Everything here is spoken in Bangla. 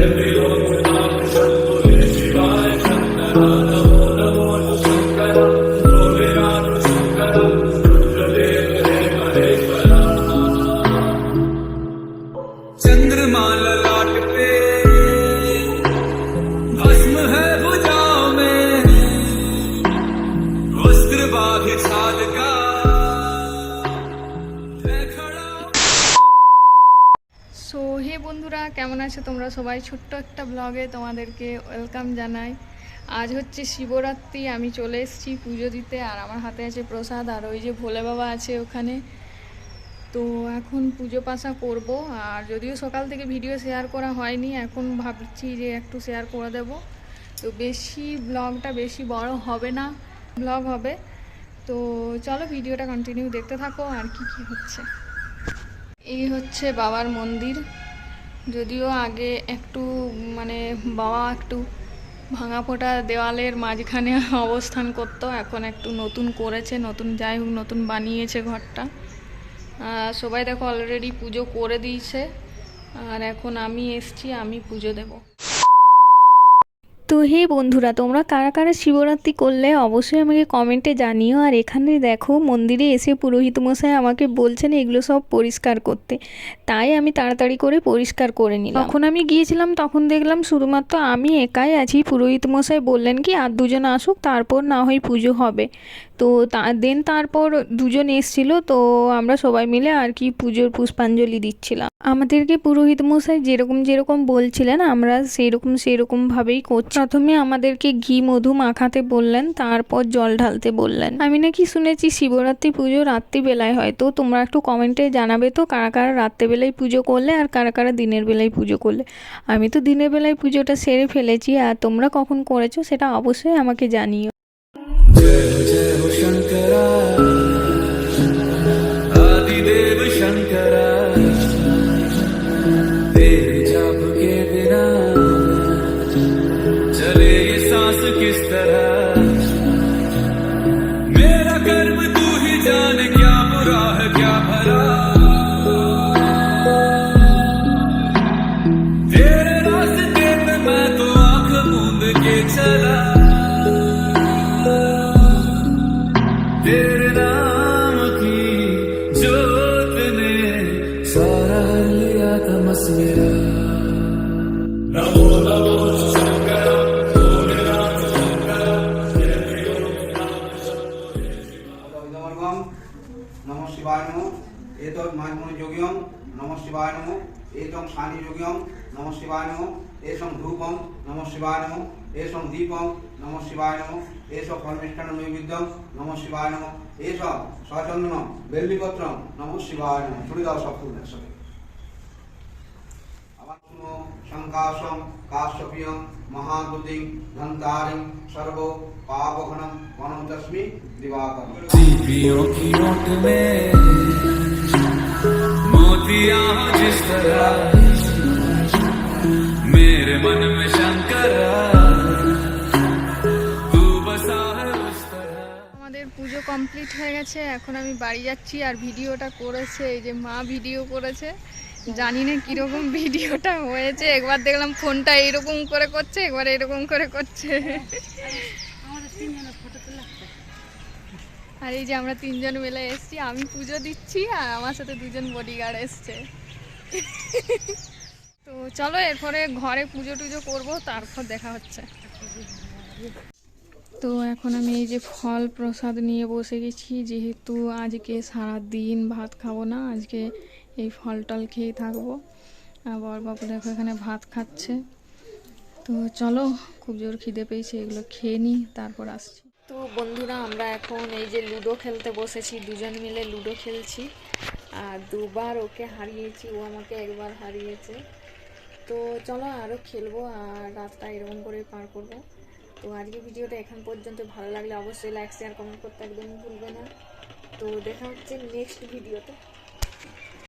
and বন্ধুরা, কেমন আছো তোমরা? সবাই ছোট্ট একটা ব্লগে তোমাদেরকে ওয়েলকাম জানাই। আজ হচ্ছে শিবরাত্রি, আমি চলে এসেছি পুজো দিতে, আর আমার হাতে আছে প্রসাদ, আর ওই যে ভোলে বাবা আছে ওখানে। তো এখন পুজো পাশা করব, আর যদিও সকাল থেকে ভিডিও শেয়ার করা হয়নি, এখন ভাবছি যে একটু শেয়ার করে দেব। তো বেশি ব্লগটা বেশি বড় হবে না ব্লগ হবে। তো চলো ভিডিওটা কন্টিনিউ দেখতে থাকো, আর কি কি হচ্ছে। এই হচ্ছে বাবার মন্দির। যদিও আগে একটু মানে বাবা একটু ভাঙা ফোটা দেওয়ালের মাঝখানে অবস্থান করত, এখন একটু নতুন করেছে, নতুন যাই হোক, নতুন বানিয়েছে ঘরটা। সবাই দেখো অলরেডি পুজো করে দিয়েছে, আর এখন আমি এসছি, আমি পুজো দেবো। তো হে বন্ধুরা, তোমরা কারা কারা শিবরাত্রি করলে অবশ্যই আমাকে কমেন্টে জানিও। আর এখানে দেখো, মন্দিরে এসে পুরোহিত মশাই আমাকে বলছেন এগুলো সব পরিষ্কার করতে। তাই আমি তাড়াতাড়ি করে পরিষ্কার করে নিলাম। তখন আমি গিয়েছিলাম, তখন দেখলাম শুধুমাত্র আমি একাই আছি। পুরোহিত মশাই বললেন কি, আর দুজন আসুক, তারপর না হয় পুজো হবে। তো তা দেন তারপর দুজন এসছিল, তো আমরা সবাই মিলে আর কি পুজোর পুষ্পাঞ্জলি দিচ্ছিলাম। আমাদেরকে পুরোহিত মশাই যেরকম যেরকম বলছিলেন, আমরা সেরকম সেরকমভাবেই করছি। প্রথমে আমাদেরকে ঘি, মধু মাখাতে বললেন, তারপর জল ঢালতে বললেন। আমি নাকি শুনেছি শিবরাত্রি পুজো রাত্রিবেলায় হয়। তো তোমরা একটু কমেন্টে জানাবে তো কারা কারা রাত্রেবেলায় পুজো করলে আর কারা কারা দিনের বেলায় পুজো করলে। আমি তো দিনের বেলায় পুজোটা সেরে ফেলেছি আর তোমরা কখন করেছ সেটা অবশ্যই আমাকে জানিও। জয় জয় নম শিবায় নম এতং শানি যোগিয়ম নম শিবায় নম एसम धूपम नम शिवाय नमो एसम दीपम नमो शिवाय नमो एस परमेष्ठन नैविद्यम नम शिवाय नमो एस स्वचंदनम बेल्लीपत्र नमो शिवाय नमो। थोड़ी दाओ सब फूल सब शंकाशम काश्यपियम सर्वो वनम तस्मी दिवाकर। की नोट में मोतिया जिस तरह मेरे मन में शंकरा तू बसा है उस तरह আমাদের পুজো কমপ্লিট হয়ে গেছে এখন আমি বাড়ি যাচ্ছি আর ভিডিওটা করেছে এই যে মা ভিডিও করেছে জানি না কীরকম ভিডিওটা হয়েছে একবার দেখলাম ফোনটা এরকম করে করছে একবার এরকম করে করছে আর এই যে আমরা তিনজন মিলে এসেছি আমি পুজো দিচ্ছি আর আমার সাথে দুজন বডিগার্ড এসছে তো চলো এরপরে ঘরে পুজো টুজো করব, তারপর দেখা হচ্ছে। তো এখন আমি এই যে ফল প্রসাদ নিয়ে বসে গেছি, যেহেতু আজকে সারা দিন ভাত খাব না, আজকে এই ফল টল খেয়েই থাকব। বর বাবু দেখো এখানে ভাত খাচ্ছে। তো চলো, খুব জোর খিদে পেয়েছে, এগুলো খেয়ে নিই তারপর আসছি। তো বন্ধুরা, আমরা এখন এই যে লুডো খেলতে বসেছি, দুজন মিলে লুডো খেলছি। আর দুবার ওকে হারিয়েছি, ও আমাকে একবার হারিয়েছে। তো চলো আরও খেলব আর রাতটা এরকম করে পার করব। তো আজকে ভিডিওটা এখান পর্যন্ত। ভালো লাগলে অবশ্যই লাইক শেয়ার কমেন্ট করতে একদম ভুলবে না। তো দেখা হচ্ছে নেক্সট ভিডিওতে